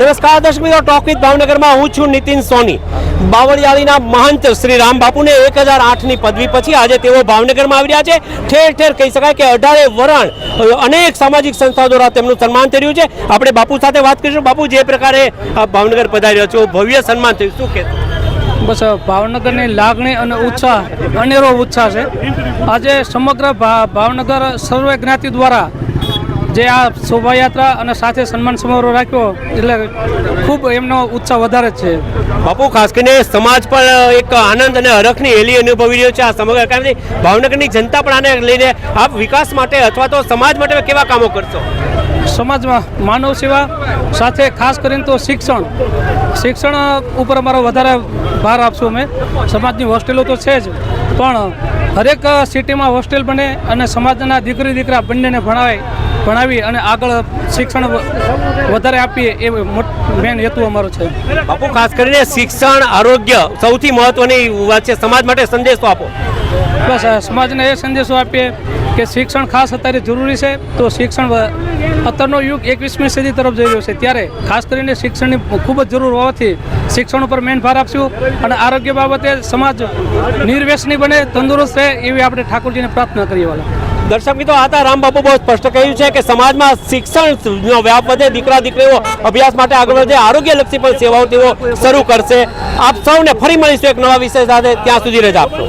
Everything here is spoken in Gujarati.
નમસ્કાર દર્શક મિત્રો ટોક વિથ ભાવનગરમાં હું છું નીતિન સોની. બાવળિયાળીના મહંત શ્રી રામ બાપુને એક હજાર આઠની પદવી પછી આજે તેઓ ભાવનગરમાં આવી રહ્યા છે. ઠેર ઠેર કહી શકાય કે અઢારે વરણ અનેક સામાજિક સંસ્થાઓ દ્વારા તેમનું સન્માન થઈ રહ્યું છે. આપણે બાપુ સાથે વાત કરીશું. બાપુ, જે પ્રકારે ભાવનગર પધાર્યો છો, ભવ્ય સન્માન થયું. શું કે બસ ભાવનગરની લાગણી અને ઉત્સાહ, અનેરો ઉત્સાહ છે. આજે સમગ્ર ભાવનગર સર્વે જ્ઞાતિ દ્વારા જે આ શોભાયાત્રા અને સાથે સન્માન સમારોહ રાખ્યો એટલે ખૂબ એમનો ઉત્સાહ વધારે છે. બાપુ ખાસ કરીને સમાજ પણ એક આનંદ અને હરખની હેલી અનુભવી રહ્યો છે આ સમગ્ર કારણથી ભાવનગરની જનતા પણ આને લઈને આપ વિકાસ માટે અથવા તો સમાજ માટે કેવા કામો કરશો? સમાજમાં માનવ સેવા સાથે ખાસ કરીને તો શિક્ષણ. શિક્ષણ ઉપર અમારો વધારે ભાર આપશું અમે. સમાજની હોસ્ટેલો તો છે જ પણ હરેક સિટીમાં હોસ્ટેલ બને અને સમાજના દીકરી દીકરા બંનેને ભણાવે ભણાવી અને આગળ શિક્ષણ વધારે આપીએ એ મેન હેતુ અમારો છે. બાપુ ખાસ કરીને શિક્ષણ આરોગ્ય સૌથી મહત્વની વાત છે. સમાજ માટે સંદેશો આપો. બસ સમાજને એ સંદેશો આપીએ કે શિક્ષણ ખાસ અત્યારે જરૂરી છે. તો શિક્ષણ અત્યારનો યુગ એકવીસમી સદી તરફ જઈ રહ્યો છે. ત્યારે ખાસ કરીને શિક્ષણની ખૂબ જ જરૂર હોવાથી શિક્ષણ ઉપર મેન ભાર આપશું અને આરોગ્ય બાબતે સમાજ નિર્વેશની બને, તંદુરસ્ત રહે એવી આપણે ઠાકોરજીને પ્રાર્થના કરીએ વાલા. દર્શક મિત્રો, આ હતા રામ બાપુ બહુ સ્પષ્ટ કહ્યું છે કે સમાજમાં શિક્ષણનો વ્યાપ વધે, દીકરા દીકરીઓ અભ્યાસ માટે આગળ વધે, આરોગ્યલક્ષી પણ સેવાઓ તેઓ શરૂ કરશે. આપ સૌને ફરી મળીશું એક નવા વિષય સાથે. ત્યાં સુધી રજા આપશો.